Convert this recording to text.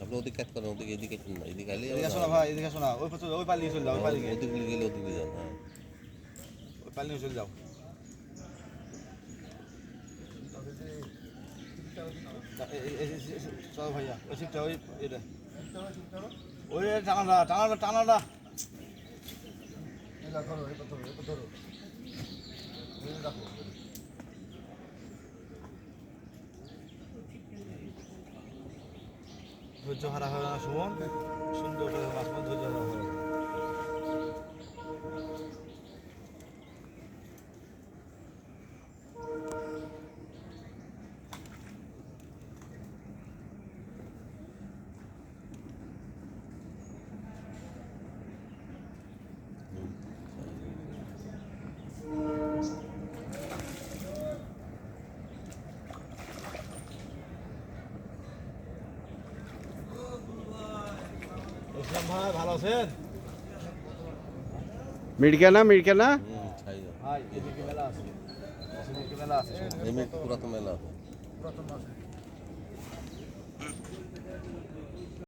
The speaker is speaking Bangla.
আপনি ওদিকে কাজ করেন ওদিকে এদিকে না এদিকে আইলে এদিকে শোনা ভাই এদিকে শোনা ওই পাশে ওই পালিয়ে চলে যাও ওই পালিয়ে ওদিকে গেলে ওদিকে হ্যাঁ। ওই পালিয়ে চলে যাও। ভাইয়া ওই সিটটা ওই এটা। ওই টানাটা টানাটা টানাটা। ধৈর্য হারা হবে না সুমন। সুন্দর করে মাছ ধৈর্য হারা হবে ইসলাম ভাই ভালো আছেন? মিড়কানা মিড়কানা হুম ছাই যান ভাই এদিকে মেলা আছে। এদিকে মেলা আছে। এমনি পুরাতন মেলা আছে। পুরাতন আছে।